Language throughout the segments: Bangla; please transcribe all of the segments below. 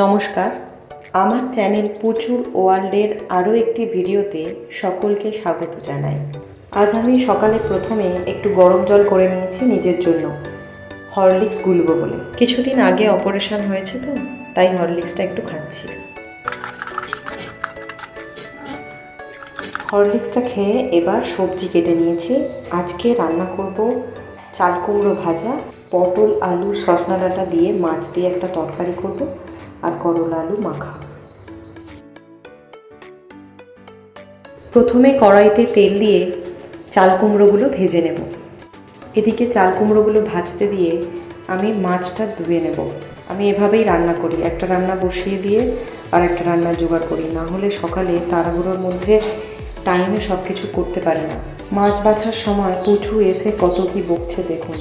নমস্কার। আমার চ্যানেল প্রচুর ওয়ার্ল্ডের আরও একটি ভিডিওতে সকলকে স্বাগত জানাই। আজ আমি সকালে প্রথমে একটু গরম জল করে নিয়েছি নিজের জন্য। হরলিক্স গুলবো বলে। কিছুদিন আগে অপারেশন হয়েছে তো, তাই হরলিক্সটা একটু খাচ্ছি। হরলিক্সটা খেয়ে এবার সবজি কেটে নিয়েছি। আজকে রান্না করব চাল কুমড়ো ভাজা, পটল, আলু, সসনা ডাঁটা দিয়ে মাছ দিয়ে একটা তরকারি করব। আর করলা আলু মাখা। প্রথমে কড়াইতে তেল দিয়ে চাল কুমড়োগুলো ভেজে নেব। এদিকে চাল কুমড়োগুলো ভাজতে দিয়ে আমি মাছটা ধুয়ে নেব। আমি এভাবেই রান্না করি। একটা রান্না বসিয়ে দিয়ে আর একটা রান্না জোগাড় করি। না হলে সকালে তাড়াহুড়োর মধ্যে টাইমে সব কিছু করতে পারি না। মাছ বাছার সময় পুচু এসে কত কি বকছে দেখুন।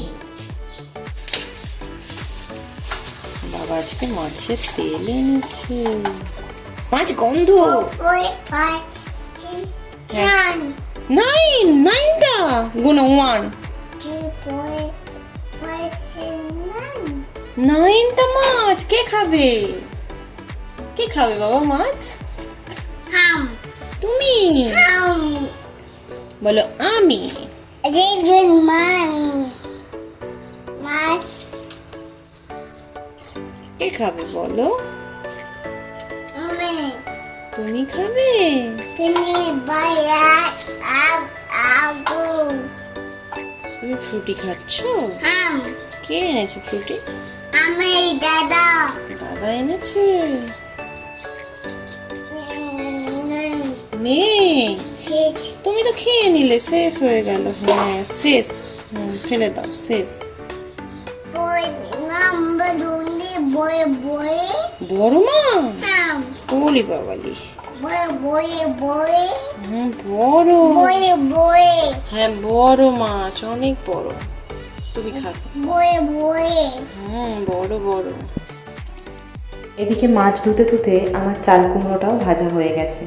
আজকে মাছের তেল এনেছে। মাছ গন্ধ. নাইন নাইনটা গুনো ওয়ান. নাইনটা মাছ কে খাবে? কে খাবে বাবা মাছ? তুমি. বলো আমি. My, কে খাবে বলো. তুমি খাবে. তুমি ফ্রুটি খাচ্ছ? কে এনেছে ফ্রুটি? আমি দাদা। দাদা এনেছে? নেই তুমি তো খেয়ে নিলে শেষ হয়ে গেল। হ্যাঁ শেষ। হুম ফেলে দাও শেষ। বড় মা? হাম বলি বাবালি। বড়। হ্যাঁ বড় মাছ অনেক বড়। তুমি বই বই হুম বড় বড়। এদিকে মাছ ধুতে ধুতে আমার চাল কুমড়োটাও ভাজা হয়ে গেছে।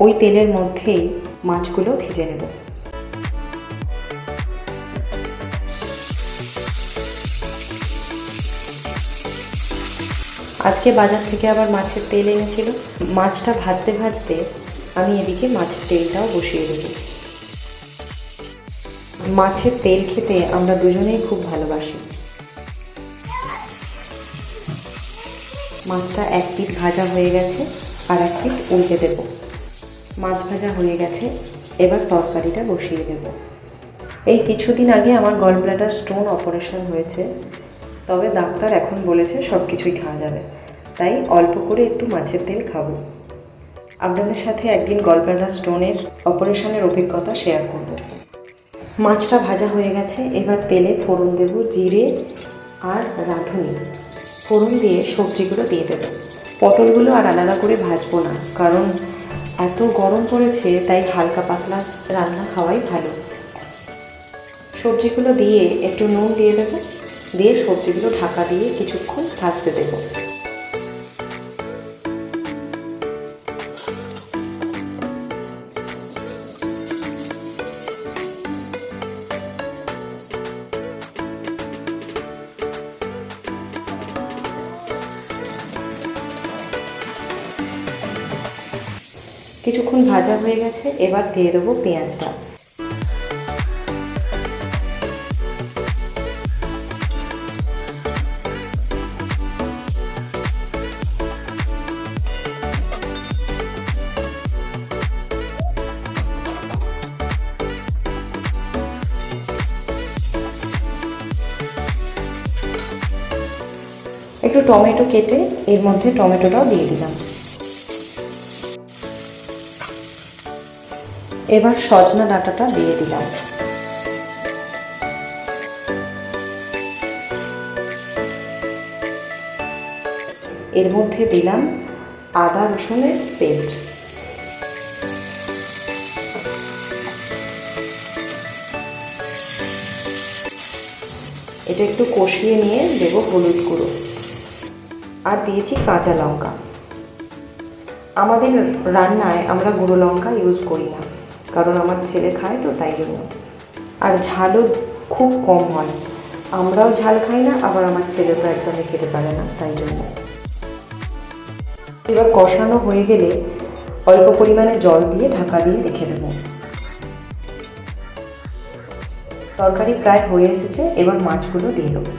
ওই তেলের মধ্যেই মাছগুলো ভেজে নেব। আজকে বাজার থেকে আবার মাছের তেল এনেছিল। মাছটা ভাজতে ভাজতে আমি এদিকে মাছের তেলটাও বসিয়ে দেব মাছের তেল খেতে আমরা দুজনেই খুব ভালোবাসি। মাছটা এক পিঠ ভাজা হয়ে গেছে আর এক পিঠ উল্টে দেব। মাছ ভাজা হয়ে গেছে, এবার তরকারিটা বসিয়ে দেব। এই কিছুদিন আগে আমার গল ব্লাডার স্টোন অপারেশন হয়েছে। তবে ডাক্তার এখন বলেছে সব কিছুই খাওয়া যাবে। তাই অল্প করে একটু মাছের তেল খাব। আপনাদের সাথে একদিন গল স্টোনের অপারেশনের অভিজ্ঞতা শেয়ার করব। মাছটা ভাজা হয়ে গেছে, এবার তেলে ফোড়ন দেব জিরে আর রাঁধুনি। ফোড়ন দিয়ে সবজিগুলো দিয়ে দেবো। পটলগুলো আর আলাদা করে ভাজবো না, কারণ এত গরম পড়েছে, তাই হালকা পাতলা রান্না খাওয়াই ভালো। সবজিগুলো দিয়ে একটু নুন দিয়ে দেবো। দিয়ে সবজিগুলো ঢাকা দিয়ে কিছুক্ষণ ভাজতে দেবো। কিছুক্ষণ ভাজা হয়ে গেছে, এবার দিয়ে দেবো পেঁয়াজটা। একটু টমেটো কেটে এর মধ্যে টমেটোটাও দিয়ে দিলাম। এবার সজনা ডাঁটাটা দিয়ে দিলাম। এর মধ্যে দিলাম আদা রসুনের পেস্ট। এটা একটু কষিয়ে নিয়ে দেব হলুদ গুঁড়ো। আর দিয়েছি কাঁচা লঙ্কা। আমাদের রান্নায় আমরা গুঁড়ো লঙ্কা ইউজ করি না, কারণ আমার ছেলে খায় তো তাই জন্য। আর ঝালও খুব কম হয়। আমরাও ঝাল খাই না, আবার আমার ছেলে তো একদমই খেতে পারে না, তাই জন্য। এবার কষানো হয়ে গেলে অল্প পরিমাণে জল দিয়ে ঢাকা দিয়ে রেখে দেব। তরকারি প্রায় হয়ে এসেছে, এবার মাছগুলো দিয়ে দেবো।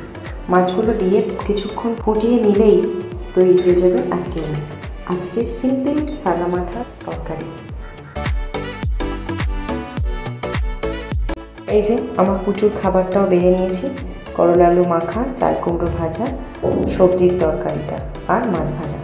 মাছগুলো দিয়ে কিছুক্ষণ ফুটিয়ে নিলেই তৈরি হয়ে যাবে আজকের আজকের সিম্পল সাদা মাথা তরকারি। এই যে আমার প্রচুর খাবারটাও বেড়ে নিয়েছি। করলা আলু মাখা, চাল কুমড়ো ভাজা, সবজির তরকারিটা আর মাছ ভাজা।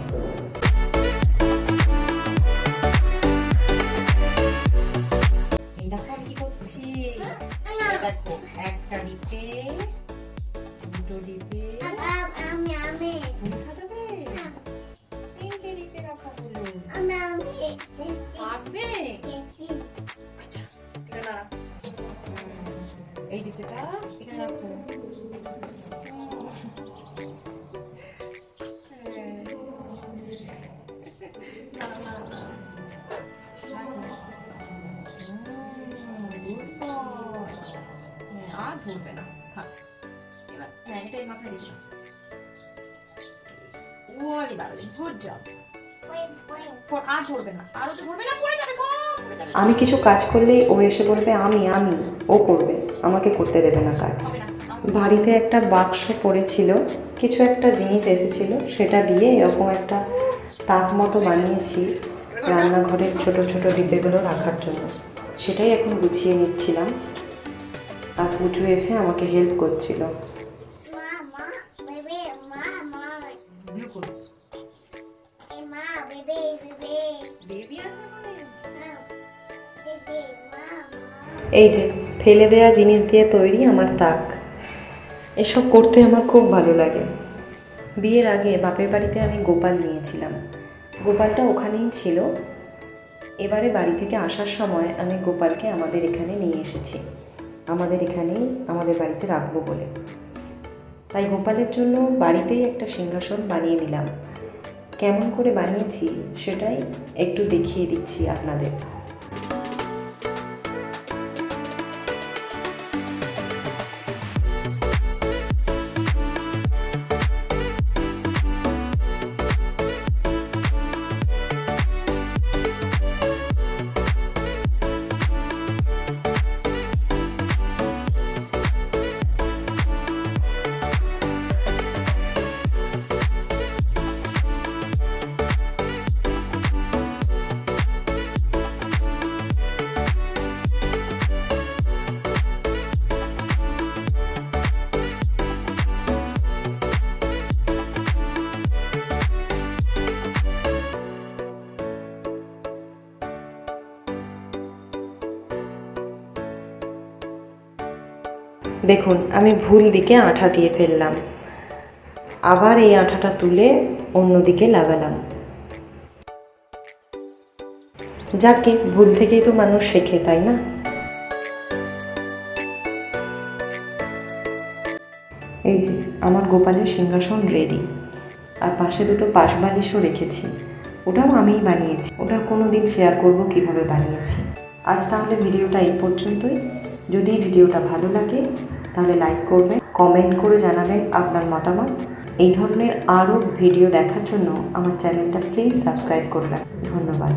পারবে? আচ্ছা। এটা দাঁড়া। এই এখানে রাখো। আর ধরবে না। থাক। এবার হ্যাঁ এটাই মাথায় বাবা গুড জব আর ধরবে না। আরও তো ধরবে না পড়ে যাবে সব আমি কিছু কাজ করলেই ও এসে বলবে আমি আমি ও করবে। আমাকে করতে দেবে না কাজ। বাড়িতে একটা বাক্স পড়েছিল কিছু একটা জিনিস এসেছিল সেটা দিয়ে এরকম একটা তাক মতো বানিয়েছি রান্নাঘরের ছোট ছোট ডিব্বেগুলো রাখার জন্য। সেটাই এখন গুছিয়ে নিচ্ছিলাম। আর পুচু এসে আমাকে হেল্প করছিল। এই যে, ফেলে দেয়া জিনিস দিয়ে তৈরি আমার তাক। এসব করতে আমার খুব ভালো লাগে। বিয়ের আগে বাপের বাড়িতে আমি গোপাল নিয়েছিলাম। গোপালটা ওখানেই ছিল। এবারে বাড়ি থেকে আসার সময় আমি গোপালকে আমাদের এখানে নিয়ে এসেছি। আমাদের এখানেই আমাদের বাড়িতে রাখব বলে। তাই গোপালের জন্য বাড়িতেই একটা সিংহাসন বানিয়ে নিলাম। কেমন করে বানিয়েছি সেটাই একটু দেখিয়ে দিচ্ছি আপনাদের। দেখুন, আমি ভুল দিকে আঠা দিয়ে ফেললাম। আবার এই আঠাটা তুলে অন্যদিকে লাগালাম। যাকে, ভুল থেকেই তো মানুষ শেখে, তাই না? এই যে, আমার গোপালের সিংহাসন রেডি আর পাশে দুটো পাশ বালিশও রেখেছি। ওটাও আমিই বানিয়েছি। ওটা কোনো দিন শেয়ার করব কীভাবে বানিয়েছি? আজ তাহলে ভিডিওটা এই পর্যন্তই। যদি ভিডিওটা ভালো লাগে তাহলে লাইক করবেন কমেন্ট করে জানাবেন আপনার মতামত। এই ধরনের আরও ভিডিও দেখার জন্য আমার চ্যানেলটা প্লিজ সাবস্ক্রাইব করবেন। ধন্যবাদ।